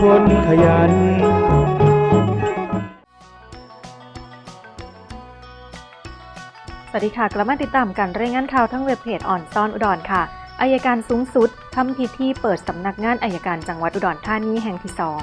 คนขยันสวัสดีค่ะ กลับมาติดตามการรายงานข่าวทั้งเว็บเพจอ่อนซ่อนอุดรค่ะอายการสูงสุดทำพิธีเปิดสำนักงานอายการจังหวัดอุดรธานีแห่งที่สอง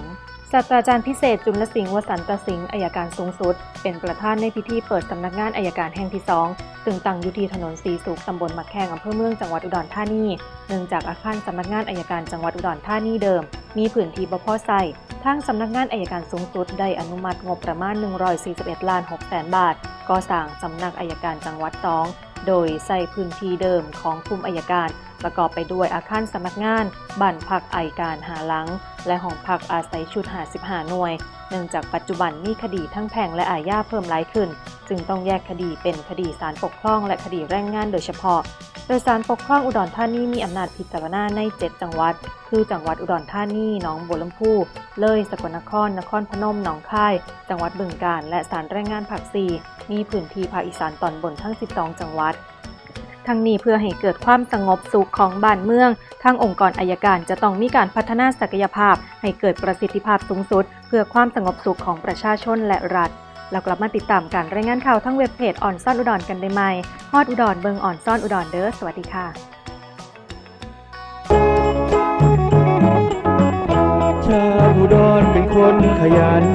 ศาสตราจารย์พิเศษจุลสิงห์วสันตสิงห์อายการสูงสุด เป็นประธานในพิธีเปิดสำนักงานอายการแห่งที่สอง ซึ่งตั้งอยู่ที่ถนนสีสุขตำบลมะแขงอำเภอเมืองจังหวัดอุดรธานี เนื่องจากอาคารสำนักงานอายการจังหวัดอุดรธานีเดิม มีพื้นที่บ่พอใส่ทางสำนักงานอายการสูงสุดได้อนุมัติงบประมาณ 141ล้าน6แสนบาทก่อสร้างสำนักอายการจังหวัดสอง โดยใส่พื้นที่เดิมของคุมอายการ ประกอบไปด้วยอาคารสำนักงานบ้านพักอายการหาหลัง และห้องพักอาศัยชุด55หน่วย เนื่องจากปัจจุบันมีคดีทั้งแพ่งและอาญาเพิ่มหลายขึ้น จึงต้องแยกคดีเป็นคดีสารปกครองและคดีแรงงานโดยเฉพาะ โดยสารปกครองอุดรธานีมีอำนาจพิจารณาใน 7 จังหวัด คือจังหวัดอุดรธานีหนองบัวลำพู เลย สกลนคร นครพนม หนองคาย จังหวัดบึงกาฬ และสารแรงงานภาค4มีพื้นที่ภาคอีสานตอนบนทั้ง 12 จังหวัดทั้งนี้เพื่อให้เกิดความสงบสุขของบ้านเมือง ทางองค์กรอายการจะต้องมีการพัฒนาศักยภาพ ให้เกิดประสิทธิภาพสูงสุด เพื่อความสงบสุขของประชาชนและรัฐ เรากลับมาติดตามการรายงานข่าวทั้งเว็บเพจอ่อนซ่อนอุดรกันได้ไหมฮอดอุดรเบิงอ่อนซ่อนอุดรเด้อสวัสดีค่ะชาวอุดรเป็นคนขยัน